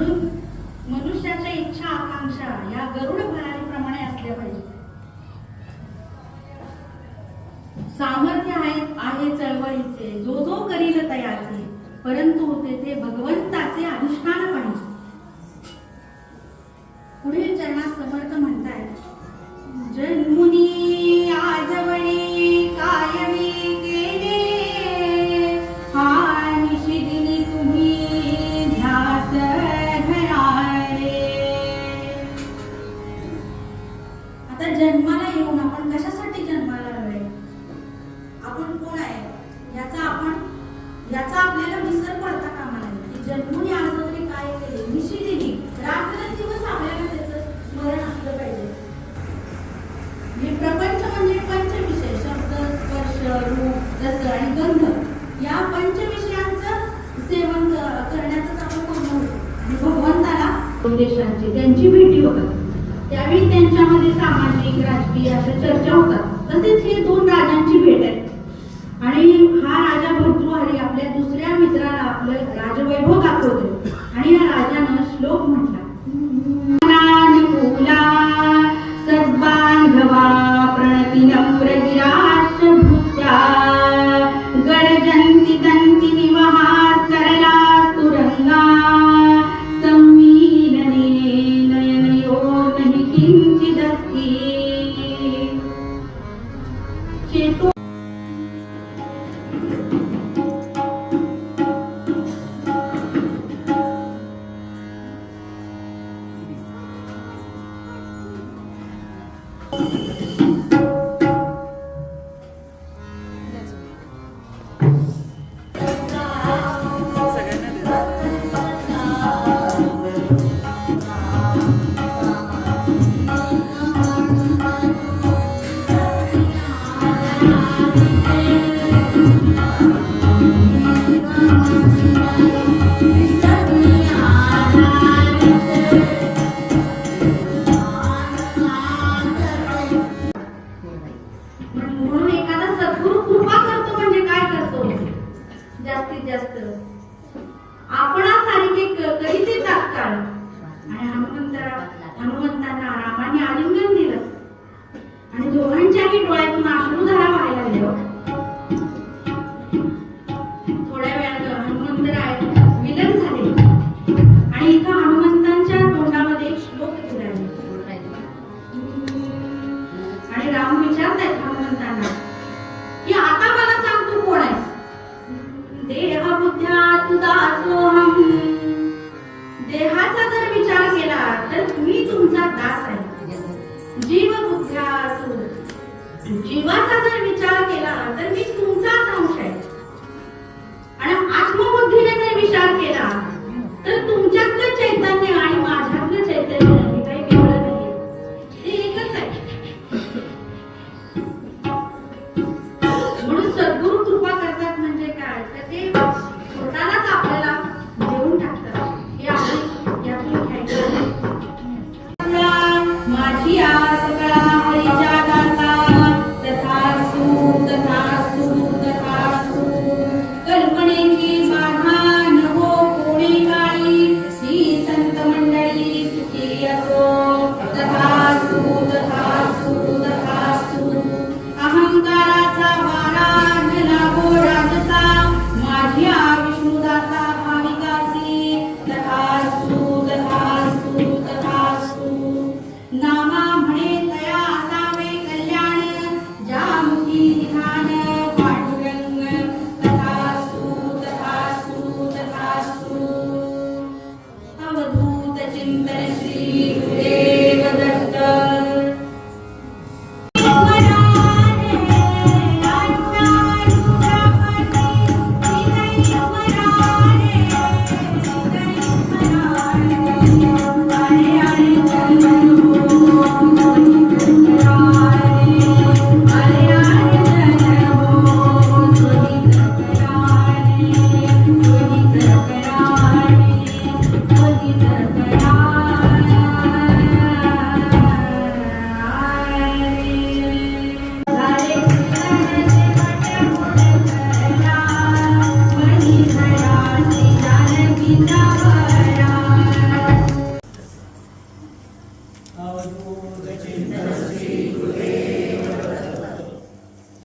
मनुष्याच्या इच्छा आकांक्षा या गरुड भरारीप्रमाणे असल्या पाहिजे. सामर्थ्य आहे आहे चळवळीचे जो जो करील तयाचे परंतु होते ते भगवंताचे अनुष्ठान पाहिजे. पुढील चरणात समर्थ म्हणतायत जन्मुनी जन्माला येऊन आपण कशासाठी जन्माला आलोय आपण कोण आहे? याचा आपण याचा आपल्याला विसर पडता कामा नाही की जन्मुनी आजवळी काय केले निशी दिली रात्र दिवस आपल्याला त्याचं स्मरण असलं पाहिजे. हे प्रपंच म्हणजे पंचविषय शब्द स्पर्श रूप रस आणि गंध. या पंचविषयांचं सेवन क- करण्यातच आपण पूर्ण होतो आणि भगवंताला देशांची त्यांची भेटी होतात त्यावेळी त्यांच्यामध्ये सामाजिक राजकीय अशा चर्चा होतात. तसेच हे दोन राजांची भेट आहे आणि हा राजा भर्तृहरी आपल्या दुसऱ्या मित्राला आपलं राजवैभव दाखवतो. आणि या राजानं श्लोक म्हटला. अनुकूला सद्बांधवा प्रणती नम्रगिराश्च भूत्या. गरजंती 天书。जास्तीत जास्त आपणासारखे क- करीते तात्काळ. आणि हनुमंतरा हनुमंतांना रामाने आलिंगन दिलं. आणि दोघांच्याही डोळ्यातून अश्रुधारा व्हायला लागल्या जीव बुद्ध्या जीवाचा जर विचार केला तर मी तुमचाच अंश आहे. आणि आत्मबुद्धीने जर विचार केला জিন্দাবাদ